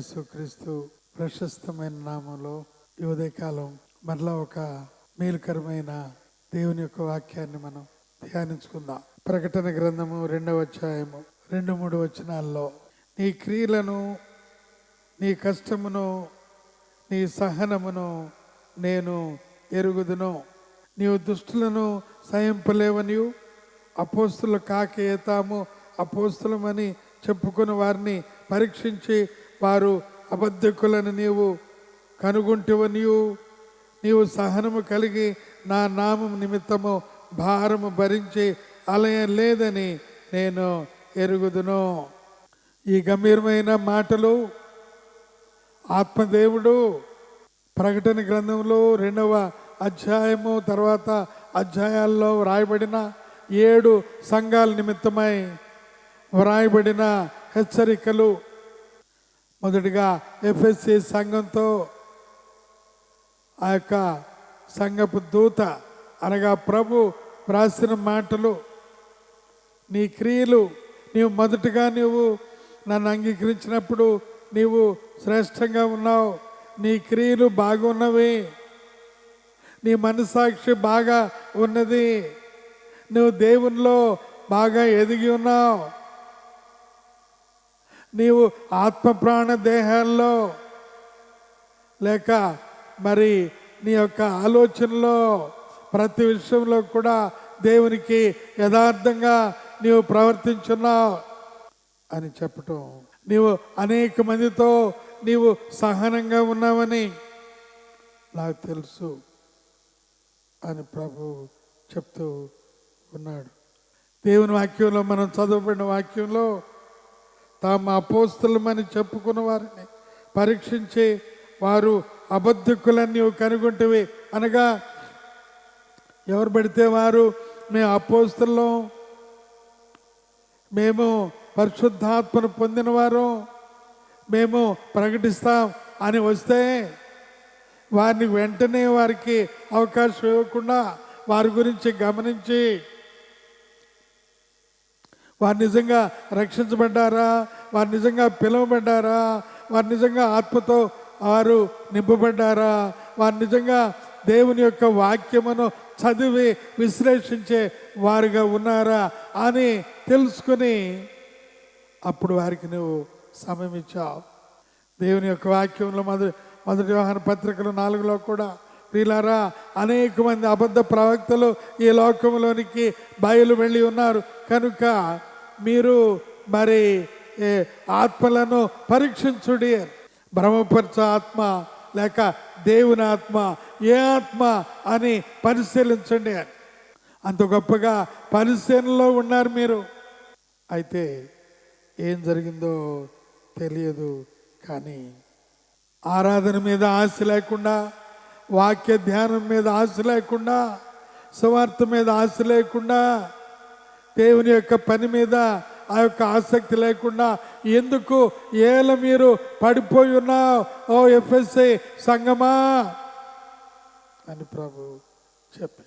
యేసుక్రీస్తు ప్రశస్తమైన నామంలో ఈ ఉదయకాలం మరలా ఒక మేలుకరమైన దేవుని యొక్క వాక్యాన్ని మనం ధ్యానించుకుందాం. ప్రకటన గ్రంథము రెండవ అధ్యాయము రెండు మూడు వచనాల్లో నీ క్రియలను నీ కష్టమును నీ సహనమును నేను ఎరుగుదును. నీవు దుష్టులను సహింపలేవనియు. అపోస్తులు కాకేతాము అపోస్తులమని చెప్పుకుని వారిని పరీక్షించి వారు అబద్ధకులను నీవు కనుగొంటివనియు నీవు. సహనము కలిగి నా నామం నిమిత్తము భారము భరించి అలయం లేదని నేను ఎరుగుదును. ఈ గంభీరమైన మాటలు ఆత్మదేవుడు ప్రకటన గ్రంథంలో రెండవ అధ్యాయము తర్వాత అధ్యాయాల్లో వ్రాయబడిన ఏడు సంఘాల నిమిత్తమై వ్రాయబడిన హెచ్చరికలు మొదటిగా ఎఫ్ఎస్సి సంఘంతో ఆ యొక్క సంఘపు దూత అనగా ప్రభు వ్రాసిన మాటలు నీ క్రియలు నీవు మొదటగా నీవు నన్ను అంగీకరించినప్పుడు నీవు శ్రేష్టంగా ఉన్నావు. నీ క్రియలు బాగున్నవి. నీ మనసాక్షి బాగా ఉన్నది. నువ్వు దేవునిలో బాగా ఎదిగి ఉన్నావు. నీవు ఆత్మ ప్రాణ దేహాల్లో లేక మరి నీ యొక్క ఆలోచనలో ప్రతి విషయంలో కూడా దేవునికి యథార్థంగా నీవు ప్రవర్తించున్నావు అని చెప్పటం. నీవు అనేక మందితో నీవు సహనంగా ఉన్నావని నాకు తెలుసు అని ప్రభు చెప్తూ ఉన్నాడు. దేవుని వాక్యంలో మనం చదవబడిన వాక్యంలో తాము అపోస్తులమని చెప్పుకున్న వారిని. పరీక్షించి వారు అబద్ధకులన్నీ నీవు కనుగొంటివి. అనగా ఎవరు పెడితే వారు మేము అపోస్తులం. మేము పరిశుద్ధాత్మను పొందినవారు మేము ప్రకటిస్తాం అని వస్తే వారిని వెంటనే వారికి అవకాశం ఇవ్వకుండా వారి గురించి గమనించి వారు నిజంగా రక్షించబడ్డారా? వారు నిజంగా పిలువబడ్డారా? వారు నిజంగా ఆత్మతో వారు నింపబడ్డారా? వారు నిజంగా దేవుని యొక్క వాక్యమును చదివి విశ్లేషించే వారుగా ఉన్నారా అని తెలుసుకుని అప్పుడు వారికి నువ్వు సమయం ఇచ్చావు. దేవుని యొక్క వాక్యంలో మొదటి మొదటి వ్యవహార పత్రికలు నాలుగులో కూడా ప్రియులారా అనేక మంది అబద్ధ ప్రవక్తలు ఈ లోకంలోనికి బయలు వెళ్ళి ఉన్నారు. కనుక మీరు మరి ఏ, ఆత్మలను పరీక్షించుడి. బ్రహ్మపరచ ఆత్మ లేక దేవుని ఆత్మ ఏ ఆత్మ అని పరిశీలించండి అని. అంత గొప్పగా పరిశీలనలో ఉన్నారు మీరు. అయితే ఏం జరిగిందో తెలియదు కానీ ఆరాధన మీద ఆశ లేకుండా వాక్య ధ్యానం మీద ఆశ లేకుండా సువార్త మీద ఆశ లేకుండా దేవుని యొక్క పని మీద ఆ యొక్క ఆసక్తి లేకుండా ఎందుకు ఏల మీరు పడిపోయి ఉన్నావు? ఓ ఎఫ్ఎస్ఐ సంగమా? అని ప్రభు చెప్పి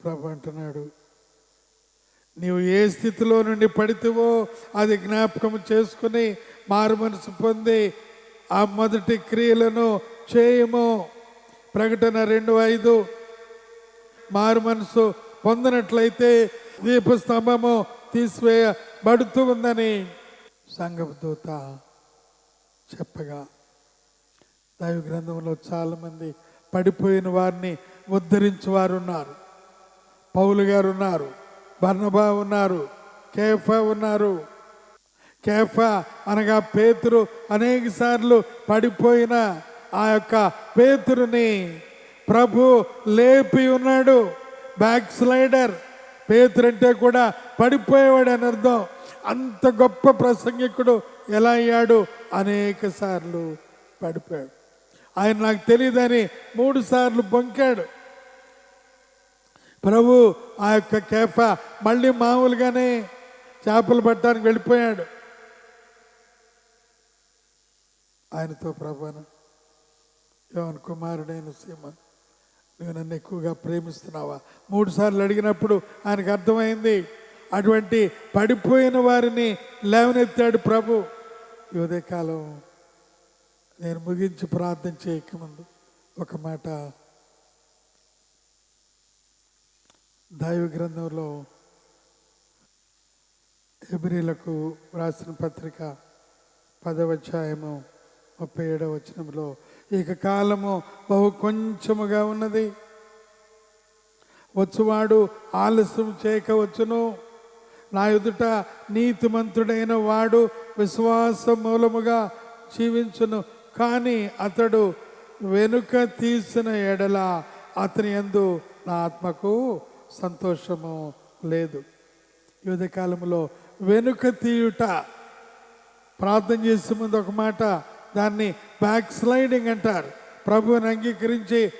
ప్రభు అంటున్నాడు నీవు ఏ స్థితిలో నుండి పడితేవో అది జ్ఞాపకం చేసుకుని మారు మనసు పొంది ఆ మొదటి క్రియలను చేయము. ప్రకటన రెండు ఐదు మారు మనసు పొందినట్లయితే దీపస్తంభము తీసివేయబడుతూ ఉందని. సంఘపు చెప్పగా దైవ గ్రంథంలో చాలామంది పడిపోయిన వారిని ఉద్ధరించు వారు ఉన్నారు పౌలు గారు ఉన్నారు బర్ణబా ఉన్నారు కేఫా ఉన్నారు. కేఫా అనగా పేతురు అనేక సార్లు పడిపోయిన ఆ యొక్క పేతురుని. ప్రభు లేపి ఉన్నాడు బ్యాక్ స్లైడర్ పేతురు అంటే కూడా పడిపోయేవాడు అని అర్థం. అంత గొప్ప ప్రసంగికుడు ఎలా అయ్యాడు? అనేక సార్లు పడిపోయాడు. ఆయన నాకు తెలియదని మూడు సార్లు బొంకాడు. ప్రభు ఆ యొక్క కేఫ మళ్ళీ మామూలుగానే చేపలు పట్టడానికి వెళ్ళిపోయాడు. ఆయనతో ప్రభాన యోన్ కుమారుడైన సీమ నువ్వు నన్ను ఎక్కువగా ప్రేమిస్తున్నావా? మూడు సార్లు అడిగినప్పుడు ఆయనకు అర్థమైంది అటువంటి పడిపోయిన వారిని లేవనెత్తాడు ప్రభు. ఈ ఉదయకాలం నేను ముగించి ప్రార్థన చేయకముందు ఒక మాట. దైవ గ్రంథంలో ఎబ్రిలకు రాసిన పత్రిక పదవధ్యాయము ముప్పై ఏడవ వచనంలో ఇక కాలము బహు కొంచెముగా ఉన్నది. వచ్చువాడు ఆలస్యం చేయకవచ్చును నా ఎదుట నీతిమంతుడైన వాడు విశ్వాస మూలముగా జీవించును. కానీ అతడు వెనుక తీసిన ఎడల అతని యందు నా ఆత్మకు సంతోషము లేదు. యువత కాలంలో వెనుక తీయుట ప్రార్థన చేసే ముందు ఒక మాట దాన్ని బ్యాక్ స్లైడింగ్ అంటారు. ప్రభువుని అంగీకరించి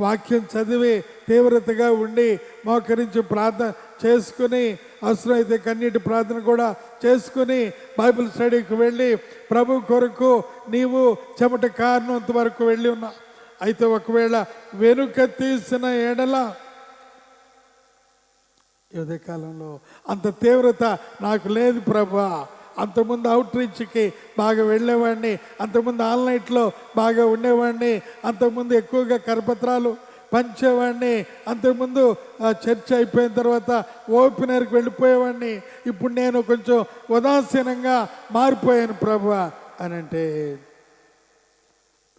వాక్యం చదివి తీవ్రతగా ఉండి మోకరించి ప్రార్థన చేసుకుని అవసరమైతే కన్నీటి ప్రార్థన కూడా చేసుకుని బైబిల్ స్టడీకి వెళ్ళి ప్రభు కొరకు నీవు చెమట కారణంత వరకు వెళ్ళి ఉన్నా. అయితే ఒకవేళ వెనుక తీసిన ఎడల ఈ కాలంలో అంత తీవ్రత నాకు లేదు ప్రభా. అంతకుముందు అవుట్ రీచ్కి బాగా వెళ్ళేవాడిని అంతకుముందు ఆన్లైన్లో బాగా ఉండేవాడిని అంతకుముందు ఎక్కువగా కరపత్రాలు పంచేవాడిని అంతకుముందు చర్చ అయిపోయిన తర్వాత ఓపెనర్కి వెళ్ళిపోయేవాడిని. ఇప్పుడు నేను కొంచెం ఉదాసీనంగా మారిపోయాను ప్రభు అని అంటే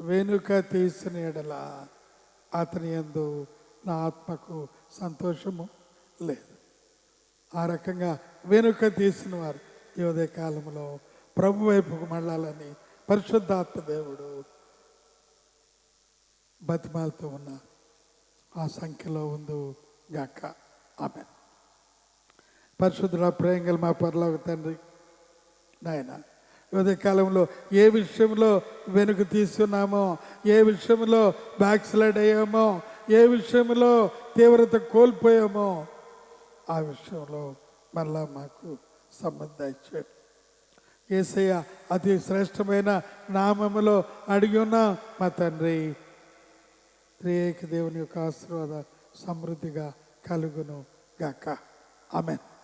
వెనుక తీసిన ఎడల అతని ఎందు నా ఆత్మకు సంతోషము లేదు. ఆ రకంగా వెనుక తీసిన వారు. ఈ ఉదయ కాలంలో ప్రభు వైపుకు మళ్ళాలని పరిశుద్ధాత్మ దేవుడు బతిమాలతో ఉన్న ఆ సంఖ్యలో ఉంది గాక. ఆమె పరిశుద్ధుల ప్రేంగల్ మా పరలోక తండ్రి నాయన ఉదయ కాలంలో ఏ విషయంలో వెనుక తీసుకున్నామో ఏ విషయంలో బ్యాక్స్లైడ్ అయ్యామో ఏ విషయంలో తీవ్రత కోల్పోయామో ఆ విషయంలో మళ్ళా మాకు సంబంధం ఇచ్చాడు ఏసయ్య అతి శ్రేష్టమైన నామములో అడిగి ఉన్న మా తండ్రి త్రియేక దేవుని యొక్క ఆశీర్వాద సమృద్ధిగా కలుగును గాక. ఆమెన్.